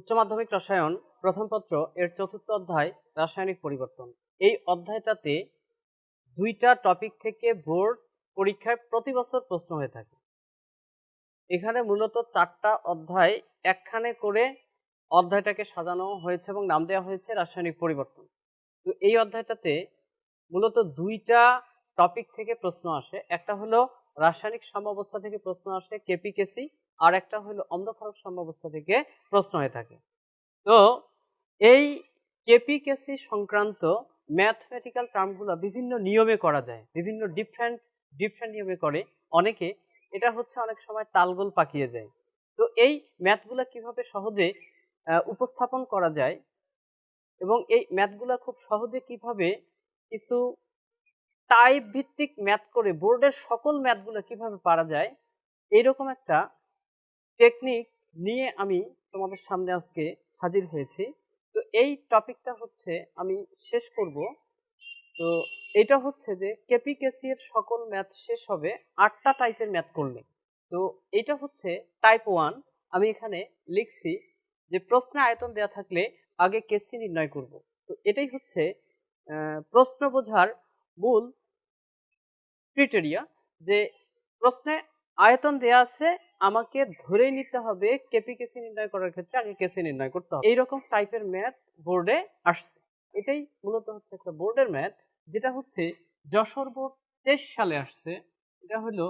উচ্চ মাধ্যমিক রসায়ন, প্রথম পত্র, এর চতুর্থ অধ্যায়, রাসায়নিক পরিবর্তন। এই অধ্যায়টাতে দুইটা টপিক থেকে বোর্ড পরীক্ষায় প্রতি বছর প্রশ্ন হয়ে থাকে। এখানে মূলত চারটা অধ্যায় একখানে করে অধ্যায়টাকে সাজানো হয়েছে এবং নাম দেওয়া হয়েছে রাসায়নিক পরিবর্তন। তো এই অধ্যায়টাতে মূলত দুইটা টপিক থেকে প্রশ্ন আসে। একটা হলো রাসায়নিক সাম্যাবস্থা থেকে প্রশ্ন আসে কেপি কেসি আর একটা হলো অন্ধকারক সাম্যাবস্থা থেকে প্রশ্ন হয়ে থাকে। তো এই কেপি কেসি সংক্রান্ত ম্যাথমেটিক্যাল টার্মগুলো বিভিন্ন নিয়মে করা যায়, বিভিন্ন ডিফারেন্ট ডিফারেন্ট নিয়মে করে। অনেকে এটা হচ্ছে অনেক সময় তালগোল পাকিয়ে যায়। তো এই ম্যাথগুলো কীভাবে সহজে উপস্থাপন করা যায় এবং এই ম্যাথগুলো খুব সহজে কীভাবে কিছু টাইপ ভিত্তিক ম্যাথ করে বোর্ডের সকল ম্যাথগুলো কীভাবে পারা যায় এইরকম একটা টেকনিক নিয়ে আমি তোমাদের সামনে আজকে হাজির হয়েছি। তো এই টপিকটা হচ্ছে আমি শেষ করব। তো এটা হচ্ছে যে কেপি কেসি এর সকল ম্যাথ শেষ হবে আটটা টাইপের ম্যাথ করলে। তো এটা হচ্ছে টাইপ ওয়ান আমি এখানে লিখছি যে প্রশ্নে আয়তন দেওয়া থাকলে আগে কেসি নির্ণয় করব। তো এটাই হচ্ছে প্রশ্ন বোঝার মূল ক্রিটেরিয়া যে প্রশ্নে আয়তন দেয়া আছে আমাকে ধরে নিতে হবে কেপি কেসি নির্ণয় করার ক্ষেত্রে আগে কেসি নির্ণয় করতে হবে। এইরকম টাইপের ম্যাথ বোর্ডে আসছে। এটাই মূলত হচ্ছে একটা বোর্ডের ম্যাথ, যেটা হচ্ছে যশোর বোর্ড তেইশ সালে আসছে। এটা হলো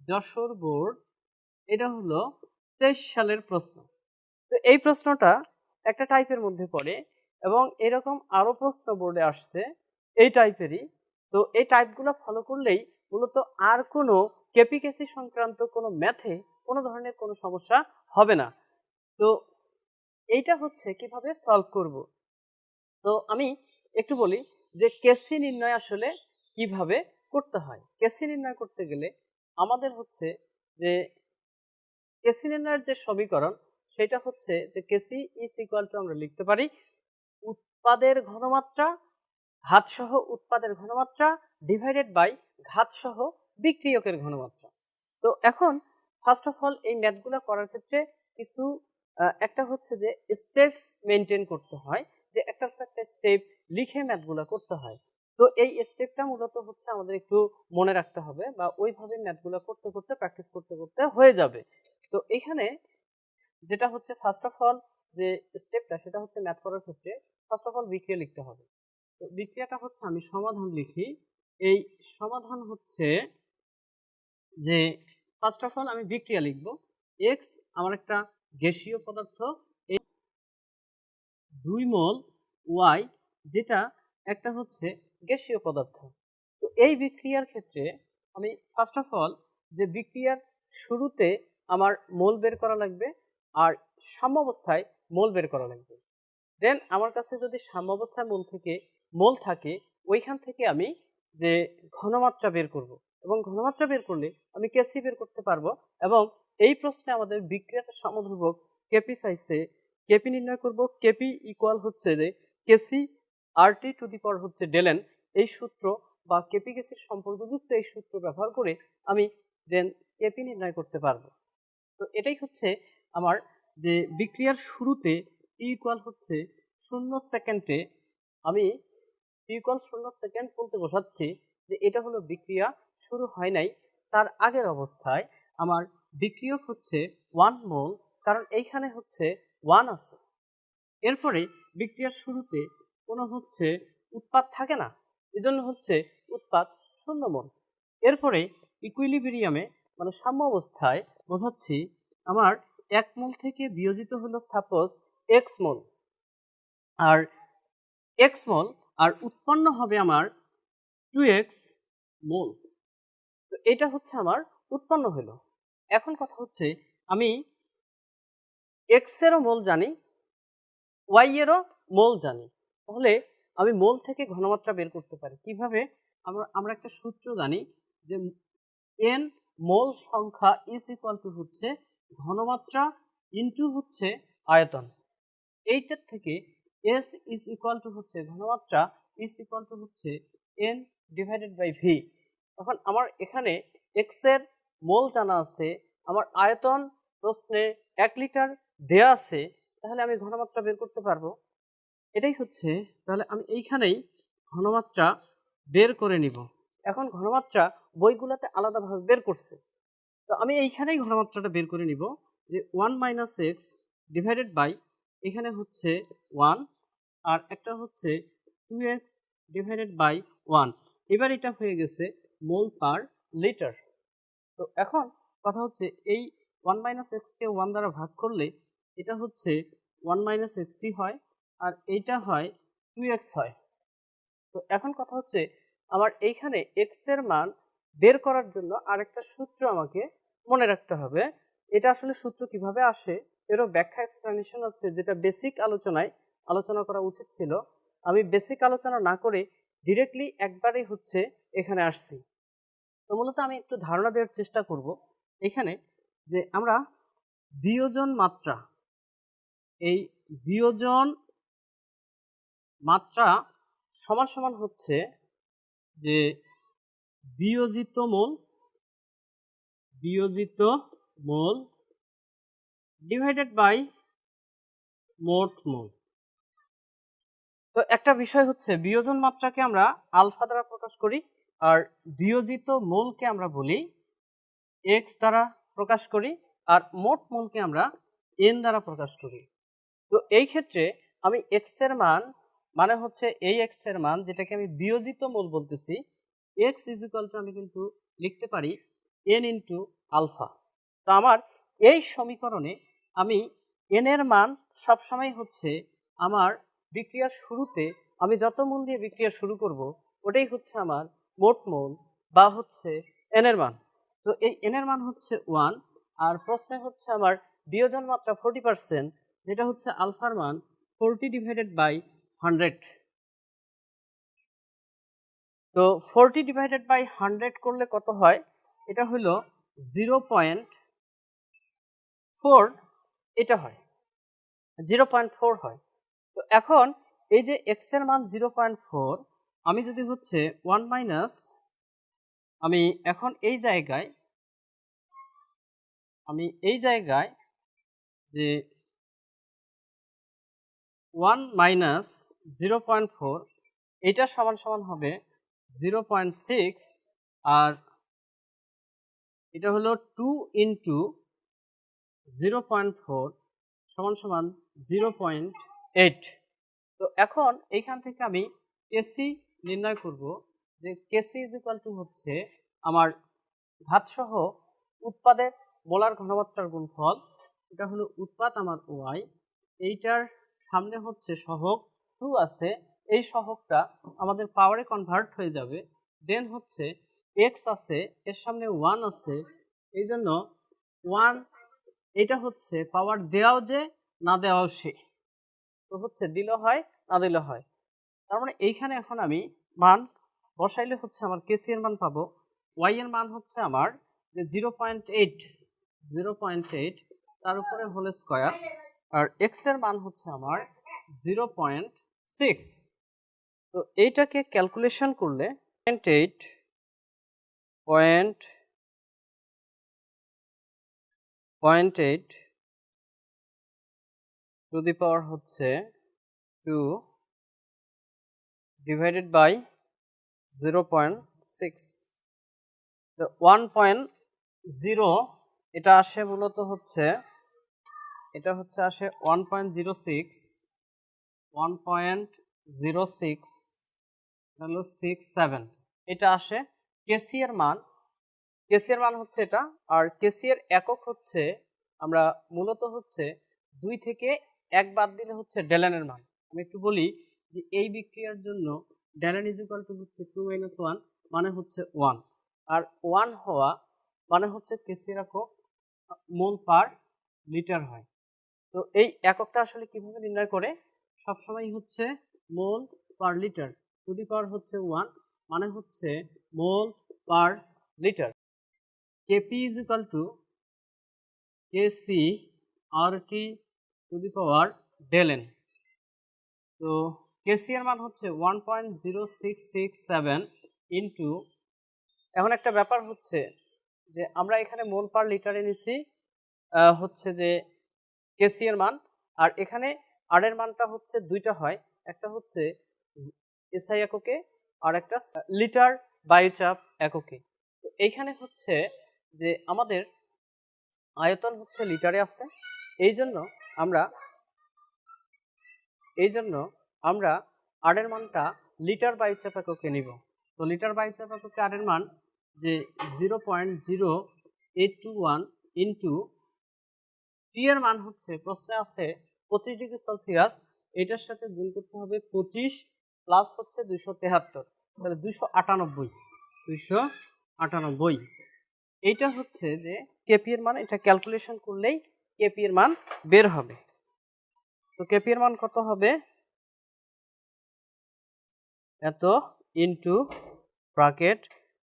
যশোর বোর্ড, এটা হলো তেইশ সালের প্রশ্ন। তো এই প্রশ্নটা একটা টাইপের মধ্যে পড়ে এবং এরকম আরও প্রশ্ন বোর্ডে আসছে এই টাইপেরই। তো এই টাইপগুলো ফলো করলেই মূলত আর কোনো কেপিকেসি সংক্রান্ত কোনো ম্যাথে কোনো ধরনের কোনো সমস্যা হবে না। তো এইটা হচ্ছে কীভাবে সলভ করব? তো আমি একটু বলি যে কেসি নির্ণয় আসলে কীভাবে করতে হয়? কেসি নির্ণয় করতে গেলে আমাদের হচ্ছে যে কেসি নির্ণয়ের যে সমীকরণ, সেটা হচ্ছে যে কেসি ইস ইকুয়াল টু আমরা লিখতে পারি উৎপাদের ঘনমাত্রা, ঘাতসহ উৎপাদের ঘনমাত্রা ডিভাইডেড বাই ঘাতসহ বিক্রিয়কের ঘনমাত্রা। তো এখন ফার্স্ট অফ অল এই ম্যাথগুলো করার ক্ষেত্রে কিছু একটা হচ্ছে যে স্টেপ মেনটেন করতে হয়, যে একটা একটা স্টেপ লিখে ম্যাথগুলো করতে হয়। তো এই স্টেপটা মূলত হচ্ছে আমাদের একটু মনে রাখতে হবে বা ওইভাবে ম্যাথগুলো করতে করতে প্র্যাকটিস করতে করতে হয়ে যাবে। তো এখানে যেটা হচ্ছে ফার্স্ট অফ অল যে স্টেপটা সেটা হচ্ছে ম্যাথ করার ক্ষেত্রে ফার্স্ট অফ অল বিক্রিয়া লিখতে হবে। তো বিক্রিয়াটা হচ্ছে আমি সমাধান লিখি। এই সমাধান হচ্ছে যে ফার্স্ট অফ অল আমি বিক্রিয়া লিখব। এক্স আমার একটা গ্যাসীয় পদার্থ। দুই মোল ওয়াই যেটা একটা হচ্ছে গ্যাসীয় পদার্থ। তো এই বিক্রিয়ার ক্ষেত্রে আমি ফার্স্ট অফ অল যে বিক্রিয়ার শুরুতে আমার মোল বের করা লাগবে আর সাম্যাবস্থায় মোল বের করা লাগবে। দেন আমার কাছে যদি সাম্যাবস্থায় মোল থেকে, মোল থাকে, ওইখান থেকে আমি যে ঘনমাত্রা বের করব। এবং ঘনমাত্রা বের করলে আমি কেসি বের করতে পারব এবং এই প্রশ্নে আমাদের বিক্রিয়াটা সমধ্রুবক কেপি সাইজে কেপি নির্ণয় করব। কেপি ইকুয়াল হচ্ছে যে কেসি R T to the power হচ্ছে ডেলেন। এই সূত্র বা কেপি কেসির সম্পর্কযুক্ত এই সূত্র ব্যবহার করে আমি দেন কেপি নির্ণয় করতে পারব। তো এটাই হচ্ছে আমার যে বিক্রিয়ার শুরুতে টি ইকুয়াল হচ্ছে শূন্য সেকেন্ডে আমি টি ইকুয়াল শূন্য সেকেন্ড বলতে বোঝাচ্ছি যে এটা হলো বিক্রিয়া শুরু হয় নাই, তার আগের অবস্থায় আমার বিক্রিয়ক হচ্ছে ওয়ান মোল, কারণ এইখানে হচ্ছে ওয়ান আছে। এরপরে বিক্রিয়ার শুরুতে কোনো হচ্ছে উৎপাদ থাকে না, এজন্য হচ্ছে উৎপাদ শূন্য মোল। এরপরে ইকুইলিব্রিয়ামে মানে সাম্য অবস্থায় বোঝাচ্ছি, আমার এক মোল থেকে বিয়োজিত হলো সাপোজ এক্স মোল। আর এক্স মোল, আর উৎপন্ন হবে আমার টু এক্স মোল। এটা হচ্ছে আমার উৎপন্ন হলো। এখন কথা হচ্ছে আমি এক্স এরও মোল জানি ওয়াই এরও মোল জানি। তাহলে আমি মোল থেকে ঘনমাত্রা বের করতে পারি। কীভাবে? আমরা আমরা একটা সূত্র জানি যে এন মোল সংখ্যা ইজ ইকুয়াল টু হচ্ছে ঘনমাত্রা ইনটু হচ্ছে আয়তন। এইটার থেকে এস ইজ ইকুয়াল টু হচ্ছে ঘনমাত্রা ইজ ইকুয়াল টু হচ্ছে এন ডিভাইডেড বাই ভি তখন আমার এখানে এক্সের মোল জানা আছে, আমার আয়তন প্রশ্নে এক লিটার দেয়া আছে, তাহলে আমি ঘনমাত্রা বের করতে পারব। এটাই হচ্ছে, তাহলে আমি এইখানেই ঘনমাত্রা বের করে নিব। এখন ঘনমাত্রা বইগুলোতে আলাদাভাবে বের করছে। তো আমি এইখানেই ঘনমাত্রাটা বের করে নিব, যে one minus x divided by এখানে হচ্ছে ওয়ান, আর একটা হচ্ছে two x divided by one. এবার এটা হয়ে গেছে মোল পার লিটার। তো এখন কথা হচ্ছে এই ওয়ান মাইনাস এক্সকে ওয়ান দ্বারা ভাগ করলে এটা হচ্ছে ওয়ান মাইনাস এক্সই হয় আর এইটা হয় টু এক্স হয়। তো এখন কথা হচ্ছে আমার এইখানে এক্সের মান বের করার জন্য আরেকটা সূত্র আমাকে মনে রাখতে হবে। এটা আসলে সূত্র কীভাবে আসে? এরও ব্যাখ্যা এক্সপ্লেনেশন আছে যেটা বেসিক আলোচনায় আলোচনা করা উচিত ছিল। আমি বেসিক আলোচনা না করে ডিরেক্টলি একবারেই হচ্ছে এখানে আসছি। তো মূলত আমি একটু ধারণা দেওয়ার চেষ্টা করব এখানে যে আমরা বিয়োজন মাত্রা, এই বিয়োজন মাত্রা সমান সমান হচ্ছে যে বিয়োজিত মোল বিয়োজিত মোল ডিভাইডেড বাই মোট মোল। তো একটা বিষয় হচ্ছে বিয়োজন মাত্রাকে আমরা আলফা দ্বারা প্রকাশ করি আর বিয়োজিত মূলকে আমরা বলি এক্স দ্বারা প্রকাশ করি আর মোট মূলকে আমরা এন দ্বারা প্রকাশ করি। তো এই ক্ষেত্রে আমি এক্সের মান মানে হচ্ছে এই এক্সের মান, যেটাকে আমি বিয়োজিত মূল বলতেছি এক্স ইজ ইকুয়াল টু আমি কিন্তু লিখতে পারি এন ইন্টু আলফা তো আমার এই সমীকরণে আমি এন এর মান সবসময় হচ্ছে আমার বিক্রিয়ার শুরুতে আমি যত মূল দিয়ে বিক্রিয়া শুরু করব, ওটাই হচ্ছে আমার মোট মোল বা হচ্ছে এন এর মান। তো এই এন এর মান হচ্ছে ওয়ান আর প্রশ্নে হচ্ছে আমার বিয়োজন মাত্রা ফোরটি পার্সেন্ট যেটা হচ্ছে আলফার মান ফোরটি ডিভাইডেড বাই হান্ড্রেড তো ফোরটি ডিভাইডেড বাই হান্ড্রেড করলে কত হয়? এটা হলো জিরো পয়েন্ট ফোর এটা হয়। জিরো পয়েন্ট ফোর হয়। তো এখন এই যে এক্সের মান জিরো পয়েন্ট ফোর আমি যদি হচ্ছে ওয়ান মাইনাস আমি এখন এই জায়গায়, আমি এই জায়গায় যে one minus zero point four এইটার সমান সমান হবে জিরো পয়েন্ট সিক্স আর এটা হলো two into zero point four সমান সমান জিরো পয়েন্ট এইট তো এখন এইখান থেকে আমি কেসি নির্ণয় করব যে কেসি ইজ ইকুয়াল টু হচ্ছে আমার ঘাতসহ উৎপাদের মোলার ঘনমাত্রার গুণফল। এটা হলো উৎপাদ আমার ওয়াই এইটার সামনে হচ্ছে সহগ। টু আছে। এই সহগটা আমাদের পাওয়ারে কনভার্ট হয়ে যাবে। দেন হচ্ছে এক্স আছে। এর সামনে ওয়ান আছে। এই জন্য ওয়ান এটা হচ্ছে পাওয়ার দেওয়াও যে, না দেওয়াও সে। তো হচ্ছে দিল হয়, না দিলে হয়। তার মানে এইখানে এখন আমি মান বসাইলে হচ্ছে আমার কেসি এর মান পাবো। ওয়াই এর মান হচ্ছে আমার zero point eight, zero point eight, তার উপরে হোল স্কোয়ার। আর এক্সের মান হচ্ছে আমার জিরো পয়েন্ট সিক্স। তো এইটাকে ক্যালকুলেশন করলে point eight, point point eight, two the power হচ্ছে two point six one point zero এটা আসে মূলত হচ্ছে, এটা হচ্ছে আসে one point zero six one point zero six হলো সিক্স সেভেন এটা আসে কেসি এর মান। কেসি এর মান হচ্ছে এটা, আর কেসি এর একক হচ্ছে, আমরা মূলত হচ্ছে দুই থেকে এক বাদ দিলে হচ্ছে ডেলানের মান। আমি একটু বলি যে এই বিক্রিয়ার জন্য delta n is equal to হচ্ছে টু মাইনাস ওয়ান মানে হচ্ছে ওয়ান। আর ওয়ান হওয়া মানে হচ্ছে একক মোল পার লিটার হয়। তো এই এককটা আসলে কীভাবে নির্ণয় করে? সবসময় হচ্ছে mole per litre. To the power হচ্ছে ওয়ান মানে হচ্ছে mole per litre. KP is equal to KC R T to the power delta n তো কেসি এর মান হচ্ছে one point zero six six seven into এখন একটা ব্যাপার হচ্ছে যে আমরা এখানে মোল পার লিটারে নিছি হচ্ছে যে কেসি এর মান, আর এখানে আর এর মানটা হচ্ছে দুইটা হয়, একটা হচ্ছে এসআই এককে, আর একটা লিটার বায়ুচাপ এককে। তো এইখানে হচ্ছে যে আমাদের আয়তন হচ্ছে লিটারে আছে এই জন্য আমরা এই জন্য আমরা আর এর মানটা লিটার বায়ুচাপ এককে নিব। তো লিটার বায়ুচাপ এককে আর মান যে zero point zero eight two one into T এর মান হচ্ছে, প্রশ্নে আছে পঁচিশ ডিগ্রি সেলসিয়াস, এটার সাথে গুণ করতে হবে পঁচিশ প্লাস হচ্ছে দুইশো তেহাত্তর। তাহলে দুইশো আটানব্বই দুইশো আটানব্বই। এইটা হচ্ছে যে কেপি এর মান, এটা ক্যালকুলেশন করলেই কেপি এর মান বের হবে। তো কেপি এর মান কত হবে? এত into bracket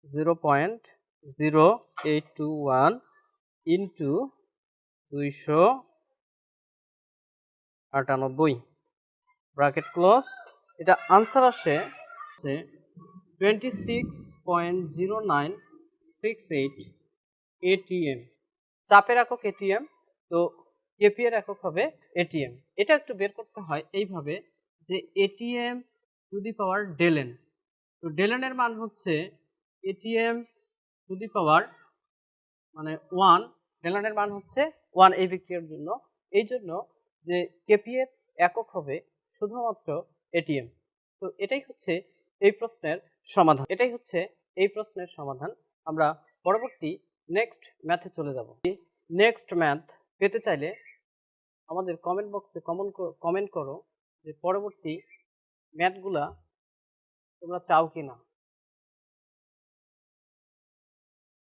zero point zero eight two one into দুইশো আটানব্বই। ব্রাকেট ক্লোজ এটা আনসার আসে twenty six point zero nine six eight ATM চাপের একক এটিএম তো কেপি এর একক হবে এটিএম এটা একটু বের করতে হয় এইভাবে যে এটিএম টু দি পাওয়ার ডেলেন। তো ডেলেনের মান হচ্ছে এটিএম টু দি পাওয়ার মানে ওয়ান, ডেলেনের মান হচ্ছে ওয়ান এই বিক্রিয়ার জন্য। এই জন্য যে কেপি এর একক হবে শুধুমাত্র এটিএম তো এটাই হচ্ছে এই প্রশ্নের সমাধান। এটাই হচ্ছে এই প্রশ্নের সমাধান। আমরা পরবর্তী নেক্সট ম্যাথে চলে যাব। নেক্সট ম্যাথ পেতে চাইলে আমাদের কমেন্ট বক্সে কমন কমেন্ট করো যে পরবর্তী ম্যাথগুলা তোমরা চাও কি না